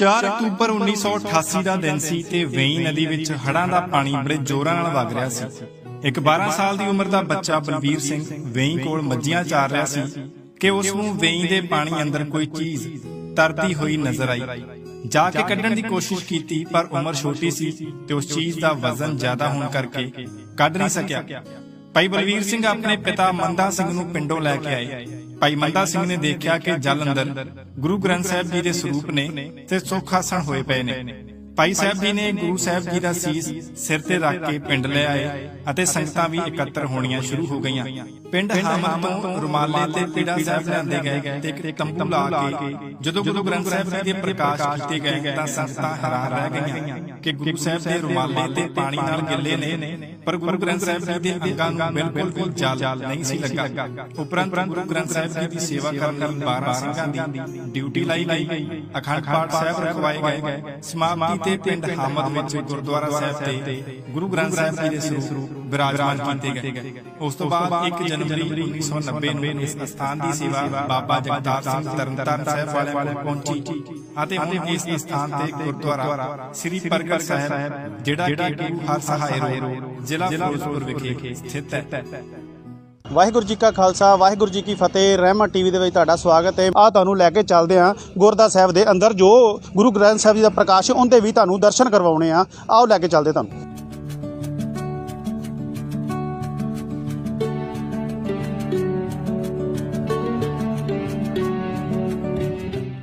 4 October 1988 ਦਾ ਦਿਨ ਸੀ ਤੇ ਵੇਈ ਨਦੀ ਵਿੱਚ ਹੜ੍ਹਾਂ ਦਾ ਪਾਣੀ ਬੜੇ ਜ਼ੋਰਾਂ ਨਾਲ ਵਗ ਰਿਹਾ ਸੀ। ਇੱਕ 12 ਸਾਲ ਦੀ ਉਮਰ ਦਾ ਬੱਚਾ ਬਲਵੀਰ ਸਿੰਘ ਵੇਈ ਕੋਲ ਮੱਝੀਆਂ ਚਾਰ ਰਿਹਾ ਸੀ ਕਿ ਉਸ ਨੂੰ ਵੇਈ ਦੇ ਪਾਣੀ ਅੰਦਰ ਕੋਈ ਚੀਜ਼ ਤਰਦੀ ਹੋਈ ਨਜ਼ਰ ਆਈ। ਜਾ ਕੇ ਕੱਢਣ ਦੀ ਕੋਸ਼ਿਸ਼ ਕੀਤੀ ਪਰ ਉਮਰ ਛੋਟੀ ਸੀ ਤੇ ਉਸ ਚੀਜ਼ ਦਾ ਵਜ਼ਨ ਜ਼ਿਆਦਾ ਹੋਣ ਕਰਕੇ ਕੱਢ ਨਹੀਂ ਸਕਿਆ। ਭਾਈ ਬਲਵੀਰ ਸਿੰਘ ਆਪਣੇ ਪਿਤਾ ਮੰਦਾ ਸਿੰਘ ਨੂੰ ਪਿੰਡੋਂ ਲੈ ਕੇ ਆਏ। ਭਾਈ ਮੰਦਾ ਸਿੰਘ ਨੇ ਦੇਖਿਆ ਕਿ ਜਲ ਅੰਦਰ ਗੁਰੂ ਗ੍ਰੰਥ ਸਾਹਿਬ ਜੀ ਦੇ ਸਰੂਪ ਨੇ ਤੇ ਸੁਖਾਸਣ ਹੋਏ ਪਏ ਨੇ। ਭਾਈ ਸਾਹਿਬ ਜੀ ਨੇ ਗੁਰੂ ਸਾਹਿਬ ਜੀ ਦਾ ਸੀਸ ਸਿਰ ਤੇ ਰੱਖ ਕੇ ਪਿੰਡ ਲੈ ਆਏ ਅਤੇ ਸੰਗਤਾਂ ਵੀ ਇਕੱਤਰ ਹੋਣੀਆਂ ਸ਼ੁਰੂ ਹੋ ਗਈਆਂ। ਪਿੰਡ ਹਾਮਦ ਤੋਂ ਰੁਮਾਲੇ ਤੇ ਪੀੜਾ ਸਾਹਿਬ ਲਿਆਂਦੇ ਗਏ ਤੇ ਇੱਕ ਤੰਬੂ ਲਾ ਕੇ ਜਦੋਂ ਗੁਰੂ ਗ੍ਰੰਥ ਸਾਹਿਬ ਜੀ ਦੇ ਪ੍ਰਕਾਸ਼ ਕੀਤੇ ਗਏ ਤਾਂ ਸੰਗਤਾਂ ਹੈਰਾਨ ਰਹਿ ਗਈਆਂ ਕਿ ਗੁਰੂ ਸਾਹਿਬ ਦੇ ਰੁਮਾਲੇ ਤੇ ਪਾਣੀ ਨਾਲ ਗਿੱਲੇ ਨੇ ਪਰ ਗੁਰੂ ਗ੍ਰੰਥ ਸਾਹਿਬ ਜੀ ਦੇ ਅੰਗਾਂ ਨੂੰ ਬਿਲਕੁਲ ਵੀ ਜਲ ਨਹੀਂ ਸੀ ਲੱਗਾ। ਉਪਰੰਤ ਗੁਰੂ ਗ੍ਰੰਥ ਸਾਹਿਬ ਜੀ ਦੀ ਸੇਵਾ ਕਰਨ ਲਈ 12 ਸਿੰਘਾਂ ਦੀ ਡਿਊਟੀ ਲਾਈ ਗਈ। ਅਖੰਡ ਪਾਠ ਸਾਹਿਬ ਰਖਵਾਏ ਗਏ। ਸਮਾਪਤੀ ਤੇ ਪਿੰਡ ਹਾਮਦ ਵਿੱਚ ਗੁਰਦੁਆਰਾ ਸਾਹਿਬ ਤੇ ਗੁਰੂ ਗ੍ਰੰਥ ਸਾਹਿਬ ਜੀ ਦੇ ਸਰੂਪ ਬਿਰਾਜਮਾਨ ਕੀਤੇ ਗਏ। ਉਸ ਤੋਂ ਬਾਅਦ 1 ਜਨਵਰੀ 1990 ਨੂੰ ਇਸ ਸਥਾਨ ਦੀ ਸੇਵਾ ਬਾਬਾ ਜਗਤਾਰ ਸਿੰਘ ਤਰਨਤਾਰਨ ਸਾਹਿਬ ਵਾਲਿਆਂ ਕੋਲ ਪਹੁੰਚੀ ਅਤੇ ਹੁਣ ਇਸ ਸਥਾਨ ਤੇ ਗੁਰਦੁਆਰਾ ਸ੍ਰੀ ਪ੍ਰਗਟ ਸਾਹਿਬ, ਜਿਹੜਾ ਕਿ ਗੁਰੂ ਹਰ ਸਹਾਇ ਰੋਡ ਜ਼ਿਲ੍ਹਾ ਫਿਰੋਜ਼ਪੁਰ ਵਿਖੇ ਸਥਿਤ ਹੈ। ਵਾਹਿਗੁਰੂ ਜੀ ਕਾ ਖਾਲਸਾ, ਵਾਹਿਗੁਰੂ ਜੀ ਕੀ ਫਤਿਹ। ਰਹਿਮਤ ਟੀਵੀ ਦੇ ਵਿੱਚ ਤੁਹਾਡਾ ਸਵਾਗਤ ਹੈ। ਆ ਤੁਹਾਨੂੰ ਲੈ ਕੇ ਚੱਲਦੇ ਆ ਗੁਰਦਾ ਸਾਹਿਬ ਦੇ ਅੰਦਰ, ਜੋ ਗੁਰੂ ਗ੍ਰੰਥ ਸਾਹਿਬ ਜੀ ਦਾ ਪ੍ਰਕਾਸ਼ ਉਹਦੇ ਵੀ ਤੁਹਾਨੂੰ ਦਰਸ਼ਨ ਕਰਵਾਉਣੇ ਆ ਆਓ ਲੈ ਕੇ ਚੱਲਦੇ ਤੁਹਾਨੂੰ।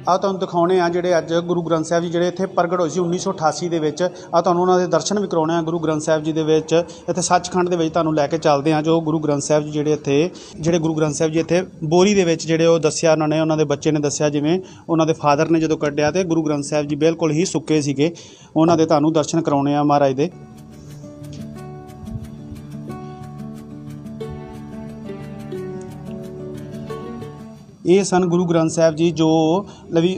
ਆ ਤੁਹਾਨੂੰ ਦਿਖਾਉਣੇ ਆ ਜਿਹੜੇ ਅੱਜ ਗੁਰੂ ਗ੍ਰੰਥ ਸਾਹਿਬ ਜੀ ਜਿਹੜੇ ਇੱਥੇ ਪ੍ਰਗਟ ਹੋਏ ਸੀ 1988 ਦੇ ਵਿੱਚ। ਆ ਤੁਹਾਨੂੰ ਉਹਨਾਂ ਦੇ ਦਰਸ਼ਨ ਵੀ ਕਰਾਉਣੇ ਆ ਗੁਰੂ ਗ੍ਰੰਥ ਸਾਹਿਬ ਜੀ ਦੇ ਵਿੱਚ। ਇੱਥੇ ਸੱਚਖੰਡ ਦੇ ਵਿੱਚ ਤੁਹਾਨੂੰ ਲੈ ਕੇ ਚੱਲਦੇ ਆ ਜੋ ਗੁਰੂ ਗ੍ਰੰਥ ਸਾਹਿਬ ਜੀ ਜਿਹੜੇ ਇੱਥੇ, ਜਿਹੜੇ ਗੁਰੂ ਗ੍ਰੰਥ ਸਾਹਿਬ ਜੀ ਇੱਥੇ ਬੋਰੀ ਦੇ ਵਿੱਚ ਜਿਹੜੇ ਉਹ ਦੱਸਿਆ ਉਹਨਾਂ ਨੇ, ਉਹਨਾਂ ਦੇ ਬੱਚੇ ਨੇ ਦੱਸਿਆ ਜਿਵੇਂ ਉਹਨਾਂ ਦੇ ਫਾਦਰ ਨੇ ਜਦੋਂ ਕੱਢਿਆ ਤੇ ਗੁਰੂ ਗ੍ਰੰਥ ਸਾਹਿਬ ਜੀ ਬਿਲਕੁਲ ਹੀ ਸੁੱਕੇ ਸੀਗੇ। ਉਹਨਾਂ ਦੇ ਤੁਹਾਨੂੰ ਦਰਸ਼ਨ ਕਰਾਉਣੇ ਆ ਮਹਾਰਾਜ ਦੇ। ਇਹ ਸਨ ਗੁਰੂ ਗ੍ਰੰਥ ਸਾਹਿਬ ਜੀ ਜੋ ਲਵੀ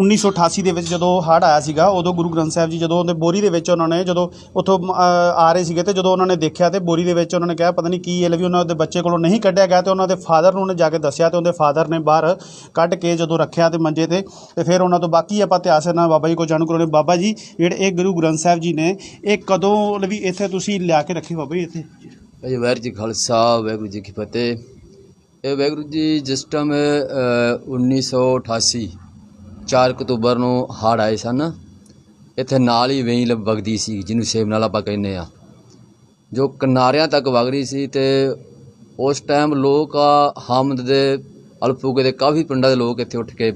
1988 ਦੇ ਵਿੱਚ ਜਦੋਂ ਹੜ੍ਹ ਆਇਆ ਸੀਗਾ, ਉਦੋਂ ਗੁਰੂ ਗ੍ਰੰਥ ਸਾਹਿਬ ਜੀ ਜਦੋਂ ਉਹਦੇ ਬੋਰੀ ਦੇ ਵਿੱਚ ਉਹਨਾਂ ਨੇ ਜਦੋਂ ਉੱਥੋਂ ਆ ਰਹੇ ਸੀਗੇ ਤੇ ਜਦੋਂ ਉਹਨਾਂ ਨੇ ਦੇਖਿਆ ਤੇ ਬੋਰੀ ਦੇ ਵਿੱਚ ਉਹਨਾਂ ਨੇ ਕਿਹਾ ਪਤਾ ਨਹੀਂ ਕੀ ਹੈ ਲਵੀ ਉਹਨਾਂ ਦੇ ਬੱਚੇ ਕੋਲੋਂ ਨਹੀਂ ਕੱਢਿਆ ਗਿਆ ਤੇ ਉਹਨਾਂ ਦੇ ਫਾਦਰ ਨੂੰ ਉਹਨੇ ਜਾ ਕੇ ਦੱਸਿਆ ਤੇ ਉਹਦੇ ਫਾਦਰ ਨੇ ਬਾਹਰ ਕੱਢ ਕੇ ਜਦੋਂ ਰੱਖਿਆ ਤੇ ਮੰਜੇ ਤੇ ਤੇ ਫਿਰ ਉਹਨਾਂ ਤੋਂ ਬਾਕੀ ਆਪਾਂ ਇਤਿਹਾਸ ਨਾਲ ਬਾਬਾ ਜੀ ਕੋਲ ਜਾਣੂ ਕਰਾਉਣੇ ਬਾਬਾ ਜੀ, ਜਿਹੜੇ ਇਹ ਗੁਰੂ ਗ੍ਰੰਥ ਸਾਹਿਬ ਜੀ ਨੇ, ਇਹ ਕਦੋਂ ਲਵੀ ਇੱਥੇ ਤੁਸੀਂ ਲਿਆ ਕੇ ਰੱਖੇ ਬਾਬਾ ਜੀ ਇੱਥੇ? ਵਾਹਿਗੁਰੂ ਜੀ ਖਾਲਸਾ, ਵਾਹਿਗੁਰੂ ਜੀ ਕੀ ਫਤਿਹ। ਇਹ ਵਾਹਿਗੁਰੂ ਜੀ ਜਿਸ ਟਾਈਮ ਅ, 1988 4 ਅਕਤੂਬਰ ਨੂੰ ਹੜ੍ਹ ਆਏ ਸਨ ਇੱਥੇ ਨਾਲ ਹੀ ਵੇਈ ਲ- ਵਗਦੀ ਸੀ ਜਿਹਨੂੰ ਸੇਮ ਨਾਲ ਆਪਾਂ ਕਹਿੰਦੇ ਆ ਜੋ ਕਿਨਾਰਿਆਂ ਤੱਕ ਵਗ ਰਹੀ ਸੀ ਤੇ ਉਸ ਟਾਈਮ ਲੋਕ ਹਮਦ ਦੇ ਅਲਫੂਗੇ ਦੇ ਕਾਫੀ ਪਿੰਡਾਂ ਦੇ ਲੋਕ ਇੱਥੇ ਉੱਠ ਕੇ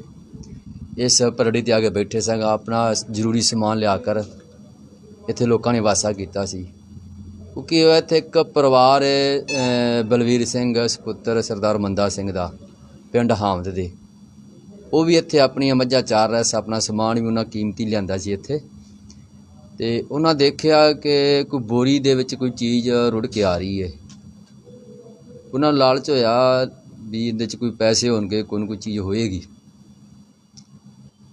ਇਸ ਪਰੜੀ ਤੇ ਆ ਕੇ ਬੈਠੇ ਸਨ ਆਪਣਾ ਜ਼ਰੂਰੀ ਸਮਾਨ ਲਿਆ ਕਰ। ਇੱਥੇ ਲੋਕਾਂ ਨੇ ਵਾਸਾ ਕੀਤਾ ਸੀ। ਕਿਉਂਕਿ ਉਹ ਇੱਥੇ ਇੱਕ ਪਰਿਵਾਰ ਹੈ ਬਲਵੀਰ ਸਿੰਘ, ਸੁਪੁੱਤਰ ਸਰਦਾਰ ਮੰਦਾ ਸਿੰਘ ਦਾ, ਪਿੰਡ ਹਾਮਦ ਦੇ। ਉਹ ਵੀ ਇੱਥੇ ਆਪਣੀਆਂ ਮੱਝਾਂ ਚਾਰ ਰਿਹਾ ਸੀ ਆਪਣਾ ਸਮਾਨ ਵੀ ਉਹਨਾਂ ਕੀਮਤੀ ਲਿਆਂਦਾ ਸੀ ਇੱਥੇ। ਤੇ ਉਹਨਾਂ ਦੇਖਿਆ ਕਿ ਕੋਈ ਬੋਰੀ ਦੇ ਵਿੱਚ ਕੋਈ ਚੀਜ਼ ਰੁੜ ਕੇ ਆ ਰਹੀ ਹੈ। ਉਹਨਾਂ ਲਾਲਚ ਹੋਇਆ ਵੀ ਇਹਦੇ 'ਚ ਕੋਈ ਪੈਸੇ ਹੋਣਗੇ, ਕੋਈ ਕੋਈ ਚੀਜ਼ ਹੋਏਗੀ।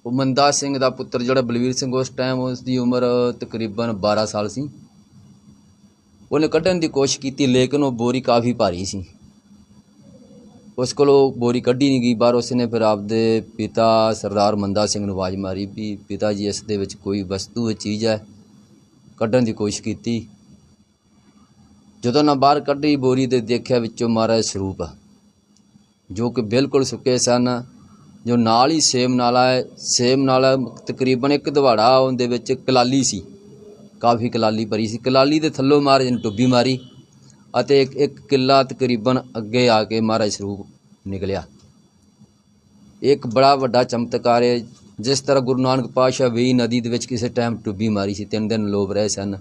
ਉਹ ਮੰਦਾ ਸਿੰਘ ਦਾ ਪੁੱਤਰ ਜਿਹੜਾ ਬਲਵੀਰ ਸਿੰਘ ਉਸ ਟਾਈਮ ਉਸ ਦੀ ਉਮਰ ਤਕਰੀਬਨ 12 ਸਾਲ ਸੀ। ਉਹਨੇ ਕੱਢਣ ਦੀ ਕੋਸ਼ਿਸ਼ ਕੀਤੀ, ਲੇਕਿਨ ਉਹ ਬੋਰੀ ਕਾਫੀ ਭਾਰੀ ਸੀ। ਉਸ ਕੋਲੋਂ ਬੋਰੀ ਕੱਢੀ ਨਹੀਂ ਗਈ ਬਾਹਰ ਉਸਨੇ ਫਿਰ ਆਪਦੇ ਪਿਤਾ ਸਰਦਾਰ ਮੰਦਾ ਸਿੰਘ ਨੂੰ ਆਵਾਜ਼ ਮਾਰੀ ਵੀ ਪਿਤਾ ਜੀ, ਇਸ ਦੇ ਵਿੱਚ ਕੋਈ ਵਸਤੂ ਹੈ, ਚੀਜ਼ ਹੈ। ਕੱਢਣ ਦੀ ਕੋਸ਼ਿਸ਼ ਕੀਤੀ। ਜਦੋਂ ਨਾ ਬਾਹਰ ਕੱਢੀ, ਬੋਰੀ ਤੇ ਦੇਖਿਆ ਵਿੱਚੋਂ ਮਹਾਰਾਜ ਸਰੂਪ ਜੋ ਕਿ ਬਿਲਕੁਲ ਸੁੱਕੇ ਸਨ, ਜੋ ਨਾਲ ਹੀ ਸੇਮ ਨਾਲਾ ਹੈ। ਸੇਮ ਨਾਲਾ ਤਕਰੀਬਨ ਇੱਕ ਦਵਾੜਾ ਉਹਦੇ ਵਿੱਚ ਕਲਾਲੀ ਸੀ। ਕਾਫੀ ਕਲਾਲੀ ਭਰੀ ਸੀ। ਕਲਾਲੀ ਦੇ ਥੱਲੋਂ ਮਹਾਰਾਜ ਨੇ ਟੁੱਬੀ ਮਾਰੀ ਅਤੇ ਇੱਕ ਇੱਕ ਕਿੱਲਾ ਤਕਰੀਬਨ ਅੱਗੇ ਆ ਕੇ ਮਹਾਰਾਜ ਸਰੂਪ ਨਿਕਲਿਆ। ਇਹ ਇੱਕ ਬੜਾ ਵੱਡਾ ਚਮਤਕਾਰ ਹੈ ਜਿਸ ਤਰ੍ਹਾਂ ਗੁਰੂ ਨਾਨਕ ਪਾਤਸ਼ਾਹ ਵੀ ਨਦੀ ਦੇ ਵਿੱਚ ਕਿਸੇ ਟਾਈਮ ਟੁੱਬੀ ਮਾਰੀ ਸੀ, ਤਿੰਨ ਦਿਨ ਲੋਭ ਰਹੇ ਸਨ।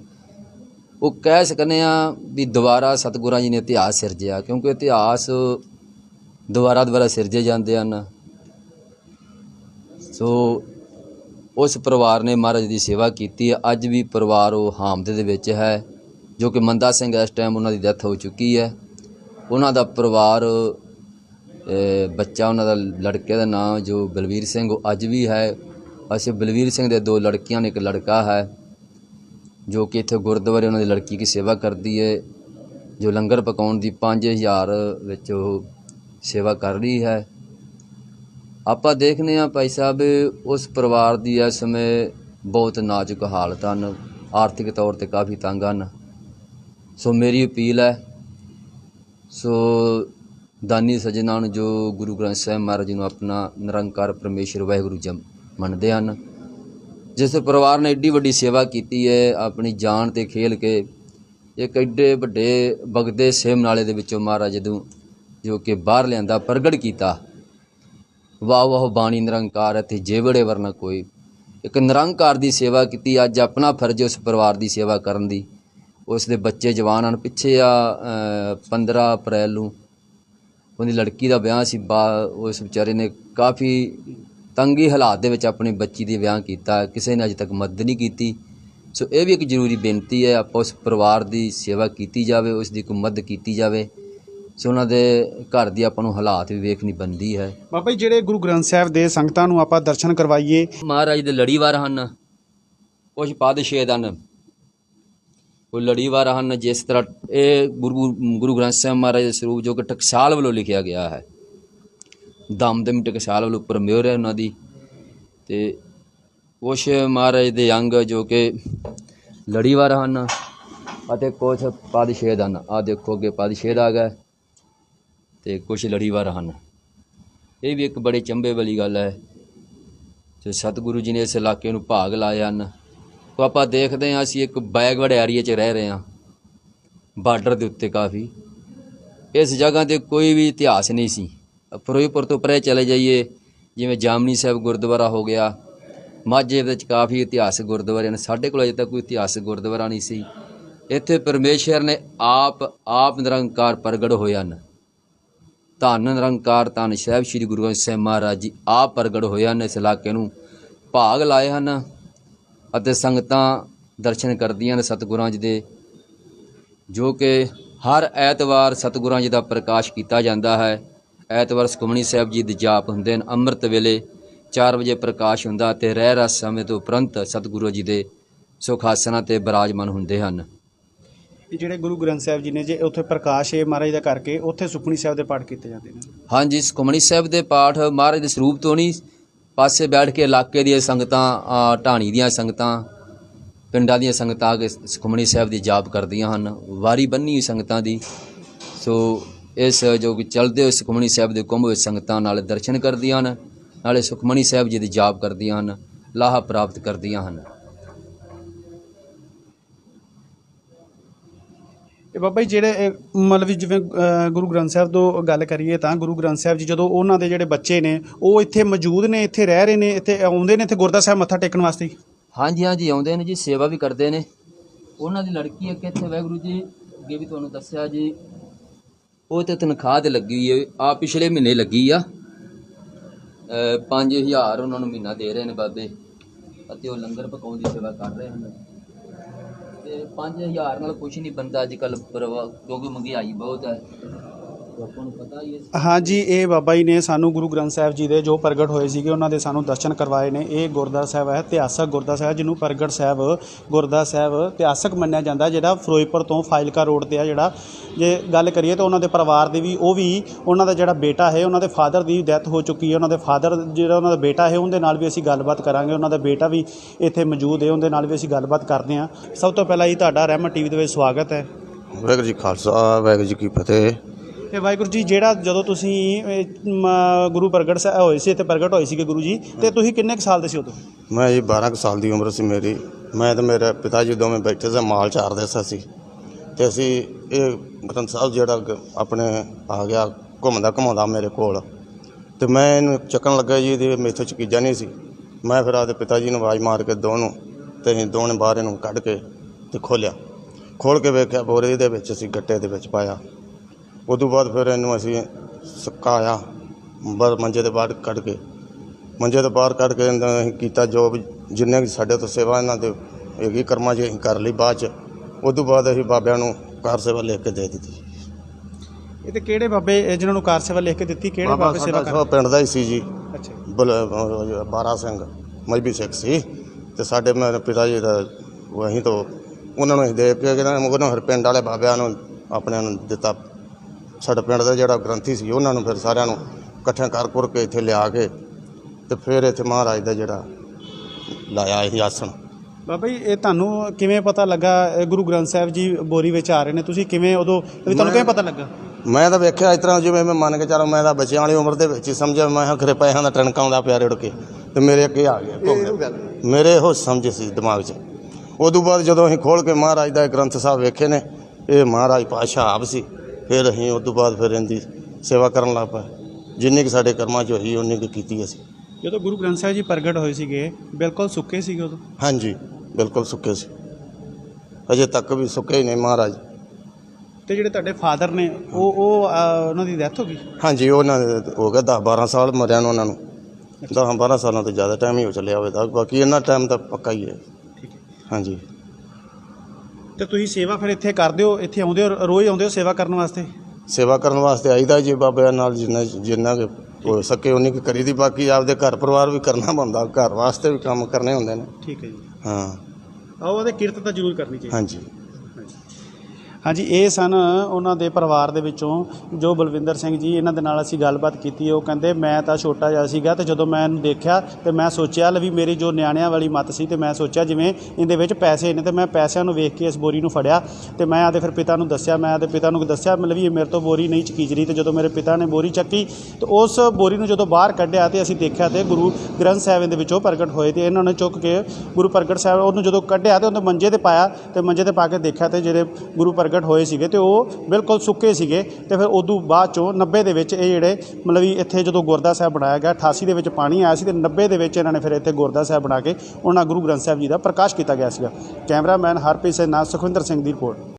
ਉਹ ਕਹਿ ਸਕਨੇ ਆ ਵੀ ਦੁਬਾਰਾ ਸਤਿਗੁਰਾਂ ਜੀ ਨੇ ਇਤਿਹਾਸ ਸਿਰਜਿਆ, ਕਿਉਂਕਿ ਇਤਿਹਾਸ ਦੁਬਾਰਾ ਦੁਬਾਰਾ ਸਿਰਜੇ ਜਾਂਦੇ ਹਨ। ਸੋ ਉਸ ਪਰਿਵਾਰ ਨੇ ਮਹਾਰਾਜ ਦੀ ਸੇਵਾ ਕੀਤੀ। ਹੈ ਅੱਜ ਵੀ ਪਰਿਵਾਰ ਉਹ ਹਾਮਦ ਦੇ ਵਿੱਚ ਹੈ, ਜੋ ਕਿ ਮੰਦਾ ਸਿੰਘ ਇਸ ਟਾਈਮ ਉਹਨਾਂ ਦੀ ਡੈਥ ਹੋ ਚੁੱਕੀ ਹੈ। ਉਹਨਾਂ ਦਾ ਪਰਿਵਾਰ ਬੱਚਾ ਉਹਨਾਂ ਦਾ ਲੜਕੇ ਦਾ ਨਾਮ ਜੋ ਬਲਵੀਰ ਸਿੰਘ, ਉਹ ਅੱਜ ਵੀ ਹੈ। ਅਸੀਂ ਬਲਵੀਰ ਸਿੰਘ ਦੇ ਦੋ ਲੜਕੀਆਂ ਨੇ, ਇੱਕ ਲੜਕਾ ਹੈ, ਜੋ ਕਿ ਇੱਥੇ ਗੁਰਦੁਆਰੇ ਉਹਨਾਂ ਦੀ ਲੜਕੀ ਦੀ ਸੇਵਾ ਕਰਦੀ ਹੈ, ਜੋ ਲੰਗਰ ਪਕਾਉਣ ਦੀ 5000 ਵਿੱਚ ਉਹ ਸੇਵਾ ਕਰ ਰਹੀ ਹੈ। ਆਪਾਂ ਦੇਖਦੇ ਆ ਭਾਈ ਸਾਹਿਬ, ਉਸ ਪਰਿਵਾਰ ਦੀ ਇਸ ਸਮੇਂ ਬਹੁਤ ਨਾਜ਼ੁਕ ਹਾਲਤ ਹਨ, ਆਰਥਿਕ ਤੌਰ ਤੇ ਕਾਫੀ ਤੰਗ ਹਨ। ਸੋ ਮੇਰੀ ਅਪੀਲ ਹੈ, ਸੋ ਦਾਨੀ ਸੱਜਣਾਂ ਨੂੰ ਜੋ ਗੁਰੂ ਗ੍ਰੰਥ ਸਾਹਿਬ ਮਹਾਰਾਜ ਜੀ ਨੂੰ ਆਪਣਾ ਨਿਰੰਕਾਰ ਪਰਮੇਸ਼ਰ ਵਾਹਿਗੁਰੂ ਜੀ ਮੰਨਦੇ ਹਨ, ਜਿਸ ਪਰਿਵਾਰ ਨੇ ਏਡੀ ਵੱਡੀ ਸੇਵਾ ਕੀਤੀ ਹੈ, ਆਪਣੀ ਜਾਨ ਤੇ ਖੇਲ ਕੇ, ਇੱਕ ਐਡੇ ਵੱਡੇ ਬਗਦੇ ਸੇਮ ਨਾਲੇ ਦੇ ਵਿੱਚੋਂ ਮਹਾਰਾਜ ਜਦੋਂ ਜੋ ਕਿ ਬਾਹਰ ਲਿਆਂਦਾ, ਪ੍ਰਗਟ ਕੀਤਾ ਵਾਹ ਵਾਹ ਬਾਣੀ ਨਿਰੰਕਾਰ ਅਤੇ ਜੇਵੜੇ ਵਰਨਾ ਕੋਈ। ਇੱਕ ਨਿਰੰਕਾਰ ਦੀ ਸੇਵਾ ਕੀਤੀ ਅੱਜ ਆਪਣਾ ਫਰਜ਼ ਉਸ ਪਰਿਵਾਰ ਦੀ ਸੇਵਾ ਕਰਨ ਦੀ। ਉਸ ਦੇ ਬੱਚੇ ਜਵਾਨ ਹਨ ਪਿੱਛੇ ਆ ਅ, 15 ਅਪ੍ਰੈਲ ਨੂੰ ਉਹਦੀ ਲੜਕੀ ਦਾ ਵਿਆਹ ਸੀ ਬਾ ਉਸ ਵਿਚਾਰੇ ਨੇ ਕਾਫੀ ਤੰਗੀ ਹਾਲਾਤ ਦੇ ਵਿੱਚ ਆਪਣੀ ਬੱਚੀ ਦੀ ਵਿਆਹ ਕੀਤਾ ਕਿਸੇ ਨੇ ਅਜੇ ਤੱਕ ਮਦਦ ਨਹੀਂ ਕੀਤੀ। ਸੋ ਇਹ ਵੀ ਇੱਕ ਜ਼ਰੂਰੀ ਬੇਨਤੀ ਹੈ ਆਪਾਂ ਉਸ ਪਰਿਵਾਰ ਦੀ ਸੇਵਾ ਕੀਤੀ ਜਾਵੇ ਉਸ ਦੀ ਕੋਈ ਮਦਦ ਕੀਤੀ ਜਾਵੇ। ਸੋ ਉਹਨਾਂ ਦੇ ਘਰ ਦੀ ਆਪਾਂ ਨੂੰ ਹਾਲਾਤ ਵੀ ਵੇਖਣੀ ਬੰਦੀ ਹੈ। ਬਾਬਾ ਜੀ ਜਿਹੜੇ ਗੁਰੂ ਗ੍ਰੰਥ ਸਾਹਿਬ ਦੇ ਸੰਗਤਾਂ ਨੂੰ ਆਪਾਂ ਦਰਸ਼ਨ ਕਰਵਾਈਏ। ਮਹਾਰਾਜ ਦੇ ਲੜੀਵਾਰ ਹਨ ਕੁਝ ਪਾਦਸ਼ਾਹ ਹਨ ਉਹ ਲੜੀਵਾਰ ਹਨ ਜਿਸ ਤਰ੍ਹਾਂ ਇਹ ਗੁਰੂ ਗੁਰੂ ਗ੍ਰੰਥ ਸਾਹਿਬ ਮਹਾਰਾਜ ਦੇ ਸਰੂਪ ਜੋ ਕਿ ਟਕਸਾਲ ਵੱਲੋਂ ਲਿਖਿਆ ਗਿਆ ਹੈ। ਦਮਦਮੀ ਟਕਸਾਲ ਵੱਲੋਂ ਉੱਪਰ ਮਿਹਰ ਹੈ ਉਹਨਾਂ ਦੀ ਤੇ ਕੁਛ ਮਹਾਰਾਜ ਦੇ ਅੰਗ ਜੋ ਕਿ ਲੜੀਵਾਰ ਹਨ ਅਤੇ ਕੁਛ ਪਾਦਸ਼ਾਹ ਹਨ। ਆ ਦੇਖੋ ਅੱਗੇ ਪਾਦਸ਼ਾਹ ਆ ਗਿਆ ਤੇ ਕੁਛ ਲੜੀਵਾਰ ਹਨ। ਇਹ ਵੀ ਇੱਕ ਬੜੇ ਚੰਬੇ ਵਾਲੀ ਗੱਲ ਹੈ। ਜੋ ਸਤਿਗੁਰੂ ਜੀ ਨੇ ਇਸ ਇਲਾਕੇ ਨੂੰ ਭਾਗ ਲਾਏ ਹਨ। ਉਹ ਆਪਾਂ ਦੇਖਦੇ ਹਾਂ, ਅਸੀਂ ਇੱਕ ਬੈਕਵਰਡ ਏਰੀਆ 'ਚ ਰਹਿ ਰਹੇ ਹਾਂ। ਬਾਰਡਰ ਦੇ ਉੱਤੇ ਕਾਫੀ। ਇਸ ਜਗ੍ਹਾ ਤੇ ਕੋਈ ਵੀ ਇਤਿਹਾਸ ਨਹੀਂ ਸੀ। ਫਿਰੋਜ਼ਪੁਰ ਤੋਂ ਪਰੇ ਚਲੇ ਜਾਈਏ, ਜਿਵੇਂ ਜਾਮਨੀ ਸਾਹਿਬ ਗੁਰਦੁਆਰਾ ਹੋ ਗਿਆ। ਮਾਝੇ ਵਿੱਚ ਕਾਫੀ ਇਤਿਹਾਸਕ ਗੁਰਦੁਆਰੇ ਨੇ ਸਾਡੇ ਕੋਲ ਅਜੇ ਤੱਕ ਕੋਈ ਇਤਿਹਾਸਕ ਗੁਰਦੁਆਰਾ ਨਹੀਂ ਸੀ। ਇੱਥੇ ਪਰਮੇਸ਼ਰ ਨੇ ਆਪ ਆਪ ਨਿਰੰਕਾਰ ਪ੍ਰਗਟ ਹੋਏ ਹਨ। ਧੰਨ ਨਿਰੰਕਾਰ ਧੰਨ ਸਾਹਿਬ ਸ੍ਰੀ ਗੁਰੂ ਗ੍ਰੰਥ ਸਾਹਿਬ ਮਹਾਰਾਜ ਜੀ, ਆਪ ਪ੍ਰਗਟ ਹੋਏ ਹਨ ਇਸ ਇਲਾਕੇ ਨੂੰ, ਭਾਗ ਲਾਏ ਹਨ ਅਤੇ ਸੰਗਤਾਂ ਦਰਸ਼ਨ ਕਰਦੀਆਂ ਨੇ ਸਤਿਗੁਰਾਂ ਜੀ ਦੇ, ਜੋ ਕਿ ਹਰ ਐਤਵਾਰ ਸਤਿਗੁਰਾਂ ਜੀ ਦਾ ਪ੍ਰਕਾਸ਼ ਕੀਤਾ ਜਾਂਦਾ ਹੈ। ਐਤਵਾਰ ਸੁਖਮਣੀ ਸਾਹਿਬ ਜੀ ਦੇ ਜਾਪ ਹੁੰਦੇ ਹਨ ਅੰਮ੍ਰਿਤ ਵੇਲੇ 4 ਵਜੇ ਪ੍ਰਕਾਸ਼ ਹੁੰਦਾ ਤੇ ਰਹਿ ਰਸ ਸਮੇਂ ਤੋਂ ਉਪਰੰਤ ਸਤਿਗੁਰੂ ਜੀ ਦੇ ਸੁਖ ਸੁਖਾਸਨਾਂ ਤੇ ਬਿਰਾਜਮਾਨ ਹੁੰਦੇ ਹਨ। ਇਹ ਜਿਹੜੇ ਗੁਰੂ ਗ੍ਰੰਥ ਸਾਹਿਬ ਜੀ ਨੇ ਜੇ ਉੱਥੇ ਪ੍ਰਕਾਸ਼ ਹੈ ਮਹਾਰਾਜ ਦਾ ਕਰਕੇ ਉੱਥੇ ਸੁਖਮਨੀ ਸਾਹਿਬ ਦੇ ਪਾਠ ਕੀਤੇ ਜਾਂਦੇ ਨੇ। ਹਾਂਜੀ ਸੁਖਮਨੀ ਸਾਹਿਬ ਦੇ ਪਾਠ ਮਹਾਰਾਜ ਦੇ ਸਰੂਪ ਤੋਂ ਨਹੀਂ ਪਾਸੇ ਬੈਠ ਕੇ ਇਲਾਕੇ ਦੀਆਂ ਸੰਗਤਾਂ ਅ, ਢਾਣੀ ਦੀਆਂ ਸੰਗਤਾਂ ਪਿੰਡਾਂ ਦੀਆਂ ਸੰਗਤਾਂ ਆ ਕੇ ਸੁਖਮਨੀ ਸਾਹਿਬ ਦੀ ਜਾਪ ਕਰਦੀਆਂ ਹਨ। ਵਾਰੀ ਬੰਨੀ ਹੋਈ ਸੰਗਤਾਂ ਦੀ। ਸੋ ਇਸ ਜੋ ਕਿ ਚੱਲਦੇ ਹੋਏ ਸੁਖਮਨੀ ਸਾਹਿਬ ਦੇ ਕੁੰਭ ਵਿੱਚ ਸੰਗਤਾਂ ਨਾਲ ਦਰਸ਼ਨ ਕਰਦੀਆਂ ਹਨ ਨਾਲੇ ਸੁਖਮਨੀ ਸਾਹਿਬ ਜੀ ਦੀ ਜਾਪ ਕਰਦੀਆਂ ਹਨ ਲਾਹਾ ਪ੍ਰਾਪਤ ਕਰਦੀਆਂ ਹਨ। ਇਹ ਬਾਬਾ ਜੀ, ਜਿਹੜੇ ਮਤਲਬ ਵੀ ਜਿਵੇਂ ਗੁਰੂ ਗ੍ਰੰਥ ਸਾਹਿਬ ਤੋਂ ਗੱਲ ਕਰੀਏ ਤਾਂ ਗੁਰੂ ਗ੍ਰੰਥ ਸਾਹਿਬ ਜੀ ਜਦੋਂ ਉਹਨਾਂ ਦੇ ਜਿਹੜੇ ਬੱਚੇ ਨੇ, ਉਹ ਇੱਥੇ ਮੌਜੂਦ ਨੇ, ਇੱਥੇ ਰਹਿ ਰਹੇ ਨੇ, ਇੱਥੇ ਆਉਂਦੇ ਨੇ, ਇੱਥੇ ਗੁਰਦਾ ਸਾਹਿਬ ਮੱਥਾ ਟੇਕਣ ਵਾਸਤੇ? ਹਾਂਜੀ ਹਾਂਜੀ, ਆਉਂਦੇ ਨੇ ਜੀ, ਸੇਵਾ ਵੀ ਕਰਦੇ ਨੇ। ਉਹਨਾਂ ਦੀ ਲੜਕੀ ਇੱਕ ਇੱਥੇ ਵਾਹਿਗੁਰੂ ਜੀ, ਅੱਗੇ ਵੀ ਤੁਹਾਨੂੰ ਦੱਸਿਆ ਜੀ, ਉਹ ਤੇ ਤਨਖਾਹ ਤੇ ਲੱਗੀ ਹੋਈ ਹੈ ਆ ਪਿਛਲੇ ਮਹੀਨੇ ਲੱਗੀ ਆ। 5000 ਉਹਨਾਂ ਨੂੰ ਮਹੀਨਾ ਦੇ ਰਹੇ ਨੇ ਬਾਬੇ, ਅਤੇ ਉਹ ਲੰਗਰ ਪਕਾਉਣ ਦੀ ਸੇਵਾ ਕਰ ਰਹੇ ਹਨ ਤੇ 5000 ਨਾਲ ਕੁਝ ਨਹੀਂ ਬੰਦਾ ਅੱਜ ਕੱਲ ਕਿਉਂਕਿ ਮਹਿੰਗਾਈ ਬਹੁਤ ਹੈ। ਆਪਾਂ ਨੂੰ ਪਤਾ ਹੀ ਹੈ ਹਾਂਜੀ, ਇਹ ਬਾਬਾ ਜੀ ਨੇ ਸਾਨੂੰ ਗੁਰੂ ਗ੍ਰੰਥ ਸਾਹਿਬ ਜੀ ਦੇ ਜੋ ਪ੍ਰਗਟ ਹੋਏ ਸੀਗੇ, ਉਹਨਾਂ ਦੇ ਸਾਨੂੰ ਦਰਸ਼ਨ ਕਰਵਾਏ ਨੇ। ਇਹ ਗੁਰਦੁਆਰਾ ਸਾਹਿਬ ਹੈ, ਇਤਿਹਾਸਕ ਗੁਰਦੁਆਰਾ ਸਾਹਿਬ, ਜਿਹਨੂੰ ਪ੍ਰਗਟ ਸਾਹਿਬ, ਗੁਰਦੁਆਰਾ ਸਾਹਿਬ ਇਤਿਹਾਸਕ ਮੰਨਿਆ ਜਾਂਦਾ, ਜਿਹੜਾ ਫਿਰੋਜ਼ਪੁਰ ਤੋਂ ਫਾਜ਼ਿਲਕਾ ਰੋਡ ਤੇ ਆ, ਜਿਹੜਾ ਜੇ ਗੱਲ ਕਰੀਏ ਤਾਂ ਉਹਨਾਂ ਦੇ ਪਰਿਵਾਰ ਦੀ ਵੀ, ਉਹ ਵੀ ਉਹਨਾਂ ਦਾ ਜਿਹੜਾ ਬੇਟਾ ਹੈ, ਉਹਨਾਂ ਦੇ ਫਾਦਰ ਦੀ ਡੈਥ ਹੋ ਚੁੱਕੀ ਹੈ। ਉਹਨਾਂ ਦੇ ਫਾਦਰ, ਜਿਹੜਾ ਉਹਨਾਂ ਦਾ ਬੇਟਾ ਹੈ, ਉਹਦੇ ਨਾਲ ਵੀ ਅਸੀਂ ਗੱਲਬਾਤ ਕਰਾਂਗੇ। ਉਹਨਾਂ ਦਾ ਬੇਟਾ ਵੀ ਇੱਥੇ ਮੌਜੂਦ ਹੈ, ਉਹਦੇ ਨਾਲ ਵੀ ਅਸੀਂ ਗੱਲਬਾਤ ਕਰਦੇ ਹਾਂ। ਸਭ ਤੋਂ ਪਹਿਲਾਂ ਜੀ ਤੁਹਾਡਾ ਰਹਿਮਤ ਟੀਵੀ ਦੇ ਵਿੱਚ ਸਵਾਗਤ ਹੈ। ਵਾਹਿਗੁਰੂ ਜੀ ਖਾਲਸਾ, ਵਾਹਿਗੁਰੂ ਜੀ ਕੀ ਫਤਿਹ। ਤੇ ਵਾਹਿਗੁਰੂ ਜੀ ਜਿਹੜਾ ਜਦੋਂ ਤੁਸੀਂ ਇਹ, ਮ, ਗੁਰੂ ਪ੍ਰਗਟ ਸਾਹਿਬ ਹੋਏ ਸੀ ਇੱਥੇ ਪ੍ਰਗਟ ਹੋਏ ਸੀਗੇ ਗੁਰੂ ਜੀ ਤੇ ਤੁਸੀਂ ਕਿੰਨੇ ਕੁ ਸਾਲ ਦੇ ਸੀ ਉਦੋਂ? ਮੈਂ ਜੀ 12 ਕੁ ਸਾਲ ਦੀ ਉਮਰ ਸੀ ਮੇਰੀ। ਮੈਂ ਤੇ ਮੇਰੇ ਪਿਤਾ ਜੀ ਦੋਵੇਂ ਬੈਠੇ ਸੀ ਮਾਲ ਚਾਰਦੇ ਸਾਂ ਅਸੀਂ। ਤੇ ਅਸੀਂ ਇਹ ਗ੍ਰੰਥ ਸਾਹਿਬ ਜਿਹੜਾ ਗ- ਆਪਣੇ ਆ ਗਿਆ ਘੁੰਮਦਾ ਘੁਮਾਉਂਦਾ ਮੇਰੇ ਕੋਲ। ਤੇ ਮੈਂ ਇਹਨੂੰ ਚੱਕਣ ਲੱਗਾ ਜੀ ਇਹਦੇ ਮੇਥੋਂ ਚਕੀਜਾ ਨਹੀਂ ਸੀ। ਮੈਂ ਫਿਰ ਆਪਦੇ ਪਿਤਾ ਜੀ ਨੂੰ ਆਵਾਜ਼ ਮਾਰ ਕੇ ਦੋਨੋਂ ਤੇ ਅਸੀਂ ਦੋਨੇ ਬਾਹਰ ਇਹਨੂੰ ਕੱਢ ਕੇ ਤੇ ਖੋਲਿਆ ਖੋਲ ਕੇ ਵੇਖਿਆ ਬੋਰੇ ਦੇ ਵਿੱਚ ਅਸੀਂ ਗੱਟੇ ਦੇ ਵਿੱਚ ਪਾਇਆ। ਉਦੋਂ ਬਾਅਦ ਫਿਰ ਇਹਨੂੰ ਅਸੀਂ ਸੁਕਾਇਆ ਬਰ ਮੰਜੇ ਦੇ ਬਾਹਰ ਕੱਢ ਕੇ। ਮੰਜੇ ਤੋਂ ਬਾਹਰ ਕੱਢ ਕੇ ਇਹਨਾਂ ਅਸੀਂ ਕੀਤਾ ਜੋ ਵੀ ਜਿੰਨੇ ਵੀ ਸਾਡੇ ਤੋਂ ਸੇਵਾ ਇਹਨਾਂ ਦੇ ਹੈਗੀ ਕਰਮਾਂ 'ਚ ਅਸੀਂ ਕਰ ਲਈ ਬਾਅਦ 'ਚ। ਉਦੋਂ ਬਾਅਦ ਅਸੀਂ ਬਾਬਿਆਂ ਨੂੰ ਕਾਰ ਸੇਵਾ ਲਿਖ ਕੇ ਦੇ ਦਿੱਤੀ। ਇਹ ਤੇ ਕਿਹੜੇ ਬਾਬੇ ਇਹ ਜਿਨ੍ਹਾਂ ਨੂੰ ਕਾਰ ਸੇਵਾ ਲਿਖ ਕੇ ਦਿੱਤੀ ਕਿਹੜੇ ਬਾਬਾ ਬਾਬੇ ਸੇਵਾ ਸਾਡਾ ਕਰਦੇ ਸਭ ਪਿੰਡ ਦਾ ਹੀ ਸੀ ਜੀ। ਅੱਛਾ ਜੀ। ਬਲ ਬਾਰਾ ਸਿੰਘ ਮਜਬੀ ਸਿੱਖ ਸੀ। ਤੇ ਸਾਡੇ ਮੇਰੇ ਪਿਤਾ ਜੀ ਦਾ ਉਹ ਅਸੀਂ ਤੋਂ ਉਹਨਾਂ ਨੂੰ ਅਸੀਂ ਦੇ ਕੇ ਕਹਿੰਦਾ ਉਹਨਾਂ ਹਰ ਪਿੰਡ ਵਾਲੇ ਬਾਬਿਆਂ ਨੂੰ ਆਪਣਿਆਂ ਨੂੰ ਦਿੱਤਾ। ਸਾਡਾ ਪਿੰਡ ਦਾ ਜਿਹੜਾ ਗ੍ਰੰਥੀ ਸੀ ਉਹਨਾਂ ਨੂੰ ਫਿਰ ਸਾਰਿਆਂ ਨੂੰ ਇਕੱਠਿਆਂ ਕਰ ਕੁਰ ਕੇ ਇੱਥੇ ਲਿਆ ਕੇ ਤੇ ਫਿਰ ਇੱਥੇ ਮਹਾਰਾਜ ਦਾ ਜਿਹੜਾ ਲਾਇਆ ਇਹ ਆਸਣ। ਬਾਬਾ ਜੀ ਇਹ ਤੁਹਾਨੂੰ ਕਿਵੇਂ ਪਤਾ ਲੱਗਾ? ਇਹ ਗੁਰੂ ਗ੍ਰੰਥ ਸਾਹਿਬ ਜੀ ਬੋਰੀ ਵਿੱਚ ਆ ਰਹੇ ਨੇ ਤੁਸੀਂ ਕਿਵੇਂ ਉਦੋਂ ਵੀ ਤੁਹਾਨੂੰ ਕਿਵੇਂ ਪਤਾ ਲੱਗਾ? ਮੈਂ ਤਾਂ ਵੇਖਿਆ ਇਸ ਤਰ੍ਹਾਂ ਜਿਵੇਂ ਮੈਂ ਮੰਨ ਕੇ ਚੱਲ ਮੈਂ ਤਾਂ ਬੱਚਿਆਂ ਵਾਲੀ ਉਮਰ ਦੇ ਵਿੱਚ ਹੀ ਸਮਝਿਆ ਮੈਂ ਖਰੇ ਪੈਸਿਆਂ ਦਾ ਟਣਕਾ ਆਉਂਦਾ ਪਿਆ ਰੁੜ ਕੇ ਤੇ ਮੇਰੇ ਅੱਗੇ ਆ ਗਿਆ ਘੁੰਮ। ਮੇਰੇ ਇਹੋ ਸਮਝ ਸੀ ਦਿਮਾਗ 'ਚ। ਉਦੋਂ ਬਾਅਦ ਜਦੋਂ ਅਸੀਂ ਖੋਲ ਕੇ ਮਹਾਰਾਜ ਦਾ ਗ੍ਰੰਥ ਸਾਹਿਬ ਵੇਖੇ ਨੇ ਇਹ ਮਹਾਰਾਜ ਪਾਤਸ਼ਾਹ ਆਪ ਸੀ। ਫਿਰ ਅਸੀਂ ਉਦੋਂ ਬਾਅਦ ਫਿਰ ਇਹਦੀ ਸੇਵਾ ਕਰਨ ਲੱਗ ਪਏ। ਜਿੰਨੀ ਕਿ ਸਾਡੇ ਕਰਮਾਂ 'ਚ ਹੋਈ ਉਨੀ ਕੁ ਕੀਤੀ ਅਸੀਂ। ਜਦੋਂ ਗੁਰੂ ਗ੍ਰੰਥ ਸਾਹਿਬ ਜੀ ਪ੍ਰਗਟ ਹੋਏ ਸੀਗੇ ਬਿਲਕੁਲ ਸੁੱਕੇ ਸੀਗੇ ਉਦੋਂ? ਹਾਂਜੀ ਬਿਲਕੁਲ ਸੁੱਕੇ ਸੀ। ਅਜੇ ਤੱਕ ਵੀ ਸੁੱਕੇ ਹੀ ਨੇ ਮਹਾਰਾਜ। ਤੇ ਜਿਹੜੇ ਤੁਹਾਡੇ ਫਾਦਰ ਨੇ ਉਹ ਉਹ ਅਹ, ਉਹਨਾਂ ਦੀ ਡੈਥ ਹੋ ਗਈ? ਹਾਂਜੀ ਉਹਨਾਂ ਦੇ ਹੋ ਗਿਆ 10 12 ਸਾਲ ਮਰਿਆ ਨੂੰ ਉਹਨਾਂ ਨੂੰ। 10 12 ਸਾਲਾਂ ਤੋਂ ਜ਼ਿਆਦਾ ਟਾਈਮ ਹੀ ਹੋ ਚੱਲਿਆ ਹੋਵੇ। ਤਾਂ ਬਾਕੀ ਇਹਨਾਂ ਟਾਈਮ ਤਾਂ ਪੱਕਾ ਹੀ ਹੈ। ਠੀਕ ਹੈ। ਹਾਂਜੀ। ਤੇ ਤੁਸੀਂ ਸੇਵਾ ਫਿਰ ਇੱਥੇ ਕਰਦੇ ਹੋ ਇੱਥੇ ਆਉਂਦੇ ਹੋ ਰੋਜ਼ ਆਉਂਦੇ ਹੋ ਸੇਵਾ ਕਰਨ ਵਾਸਤੇ? ਸੇਵਾ ਕਰਨ ਵਾਸਤੇ ਆਈਦਾ ਜੀ ਬਾਬਿਆਂ ਨਾਲ ਜਿੰਨਾ ਜਿੰਨਾ ਕੁ ਹੋ ਸਕੇ ਉਨੀ ਕੁ ਕਰੀਦੀ ਬਾਕੀ ਆਪਦੇ ਘਰ ਪਰਿਵਾਰ ਵੀ ਕਰਨਾ ਪੈਂਦਾ ਘਰ ਵਾਸਤੇ ਵੀ ਕੰਮ ਕਰਨੇ ਹੁੰਦੇ ਨੇ। ਠੀਕ ਹੈ ਜੀ। ਹਾਂ। ਆਓ ਉਹਦੇ ਕਿਰਤ ਤਾਂ ਜ਼ਰੂਰ ਕਰਨੀ ਚਾਹੀਦੀ। ਹਾਂਜੀ। ਹਾਂਜੀ, ਇਹ ਸਨ ਉਹਨਾਂ ਦੇ ਪਰਿਵਾਰ ਦੇ ਵਿੱਚੋਂ ਜੋ ਬਲਵਿੰਦਰ ਸਿੰਘ ਜੀ ਇਹਨਾਂ ਦੇ ਨਾਲ ਅਸੀਂ ਗੱਲਬਾਤ ਕੀਤੀ, ਉਹ ਕਹਿੰਦੇ, ਮੈਂ ਤਾਂ ਛੋਟਾ ਜਿਹਾ ਸੀਗਾ ਤੇ ਜਦੋਂ ਮੈਂ ਇਹਨੂੰ ਦੇਖਿਆ ਤੇ ਮੈਂ ਸੋਚਿਆ ਵੀ ਮੇਰੀ ਜੋ ਨਿਆਣਿਆਂ ਵਾਲੀ ਮੱਤ ਸੀ ਤੇ ਮੈਂ ਸੋਚਿਆ ਜਿਵੇਂ ਇਹਦੇ ਵਿੱਚ ਪੈਸੇ ਨੇ ਤੇ ਮੈਂ ਪੈਸਿਆਂ ਨੂੰ ਵੇਖ ਕੇ ਇਸ ਬੋਰੀ ਨੂੰ ਫੜਿਆ ਤੇ ਮੈਂ ਆਦੇ ਫਿਰ ਪਿਤਾ ਨੂੰ ਦੱਸਿਆ, ਮੈਂ ਆਦੇ ਪਿਤਾ ਨੂੰ ਦੱਸਿਆ ਮਤਲਬ ਵੀ ਇਹ ਮੇਰੇ ਤੋਂ ਬੋਰੀ ਨਹੀਂ ਚਕੀਜ ਰਹੀ ਤੇ ਜਦੋਂ ਮੇਰੇ ਪਿਤਾ ਨੇ ਬੋਰੀ ਚੱਕੀ ਤੇ ਉਸ ਬੋਰੀ ਨੂੰ ਜਦੋਂ ਬਾਹਰ ਕੱਢਿਆ ਤੇ ਅਸੀਂ ਦੇਖਿਆ ਤੇ ਗੁਰੂ ਗ੍ਰੰਥ ਸਾਹਿਬ ਦੇ ਵਿੱਚੋਂ ਪ੍ਰਗਟ ਹੋਏ ਤੇ ਇਹਨਾਂ ਨੇ ਚੁੱਕ ਕੇ ਗੁਰੂ ਪ੍ਰਗਟ ਸਾਹਿਬ ਉਹਨੂੰ ਜਦੋਂ ਕੱਢਿਆ ਤੇ ਉਹਨੇ ਮੰਜੇ ਤੇ ਪਾਇਆ ਤੇ ਮੰਜੇ ਤੇ ਪਾ ਕੇ ਦੇਖਿਆ ਤੇ ਜਿਹੜੇ ਗੁਰੂ ਪ੍ਰਗਟ ਪ੍ਰਗਟ ਹੋਏ ਸੀਗੇ ਤੇ ਉਹ ਬਿਲਕੁਲ ਸੁੱਕੇ ਸੀਗੇ ਤੇ ਫਿਰ ਉਦੋਂ ਬਾਅਦ ਚੋਂ 90 ਦੇ ਵਿੱਚ ਇਹ ਜਿਹੜੇ ਮਤਲਬ ਵੀ ਇੱਥੇ ਜਦੋਂ ਗੁਰਦਾ ਸਾਹਿਬ ਬਣਾਇਆ ਗਿਆ 88 ਦੇ ਵਿੱਚ ਪਾਣੀ ਆਇਆ ਸੀ ਤੇ 90 ਦੇ ਵਿੱਚ ਇਹਨਾਂ ਨੇ ਫਿਰ ਇੱਥੇ ਗੁਰਦਾ ਸਾਹਿਬ ਬਣਾ ਕੇ ਉਹਨਾਂ ਗੁਰੂ ਗ੍ਰੰਥ ਸਾਹਿਬ ਜੀ ਦਾ ਪ੍ਰਕਾਸ਼ ਕੀਤਾ ਗਿਆ ਸੀਗਾ। ਕੈਮਰਾਮੈਨ ਹਰਪ੍ਰੀਤ ਸਿੰਘ ਨਾਲ ਸੁਖਵਿੰਦਰ ਸਿੰਘ ਦੀ ਰਿਪੋਰਟ।